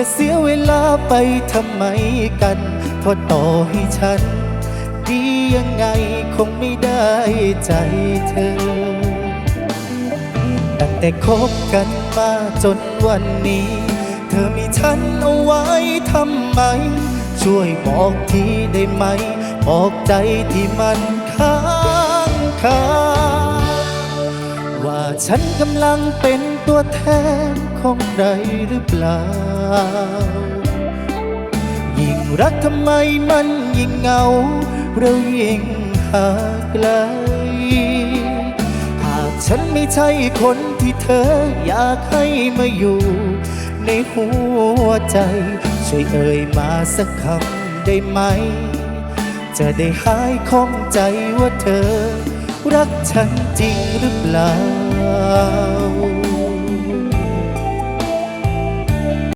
จะเสียเวลาไปทำไมกันเพราะต่อให้ฉัน ดียังไงคงไม่ได้ใจเธอ ตั้งแต่คบกันมาจนวันนี้ เธอมีฉันเอาไว้ทำไม ช่วยบอกทีได้ไหม บอกใจที่มันค้างคา ฉันกำลังเป็นตัวแทนของใครหรือเปล่า ยิ่งรักทำไมมันยิ่งเหงา เรายิ่งห่างไกล หากฉันไม่ใช่คนที่เธออยากให้มาอยู่ ในหัวใจช่วยเอ่ยมาสักคำได้ไหม จะได้หายข้องใจว่าเธอ รักฉันจริงหรือเปล่า